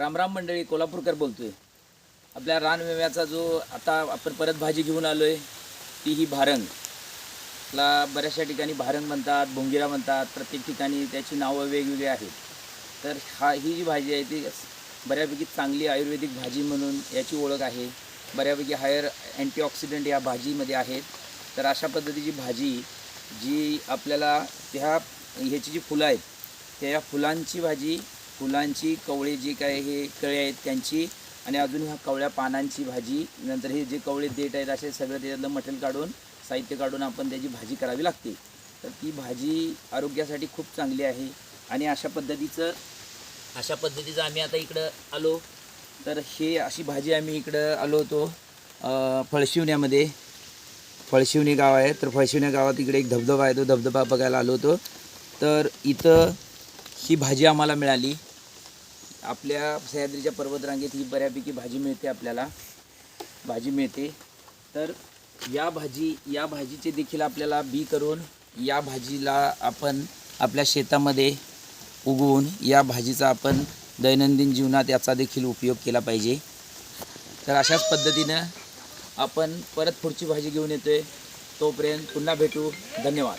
रामराम मंडळी कोल्हापूरकर बोलतो आहे आपल्या रानविम्याचा जो आता आपण परत भाजी घेऊन आलो आहे ती ही भारंग. ला बऱ्याचशा ठिकाणी भारंग म्हणतात भोंगिरा म्हणतात प्रत्येक ठिकाणी त्याची नावं वेगवेगळी आहेत. तर हा ही जी भाजी आहे ती बऱ्यापैकी चांगली आयुर्वेदिक भाजी म्हणून याची ओळख आहे. बऱ्यापैकी हायर अँटीऑक्सिडंट या भाजीमध्ये आहेत. तर अशा पद्धतीची भाजी जी आपल्याला त्या ह्याची जी फुलं आहेत त्या फुलांची भाजी फुलांची कवळे जी काय हे कळे आहेत त्यांची आणि अजून ह्या कवळ्या पानांची भाजी नंतर हे जे कवळे देठ आहेत असे सगळं त्याच्यातलं मटेरियल काढून साहित्य काढून आपण त्याची भाजी करावी लागते. तर ती भाजी आरोग्यासाठी खूप चांगली आहे आणि अशा पद्धतीचं अशा पद्धतीचं आम्ही आता इकडं आलो. तर हे अशी भाजी आम्ही इकडं आलो होतो फळशिवण्यामध्ये. फळशिवणी गाव आहे तर फळशिवण्या गावात इकडे एक धबधबा आहे तो धबधबा बघायला आलो होतो. तर इथं ही भाजी आम्हाला मिळाली. आपल्या सह्याद्रीच्या पर्वतरांगेत ही बऱ्यापैकी भाजी मिळते आपल्याला. भाजी मिळते. तर या भाजी या भाजीचे देखील आपल्याला बी करून या भाजीला आपण आपल्या शेतामध्ये उगवून या भाजीचा आपण दैनंदिन जीवनात याचा देखील उपयोग केला पाहिजे. तर अशाच पद्धतीनं आपण परत पुढची भाजी घेऊन येतोय. तोपर्यंत पुन्हा भेटू. धन्यवाद.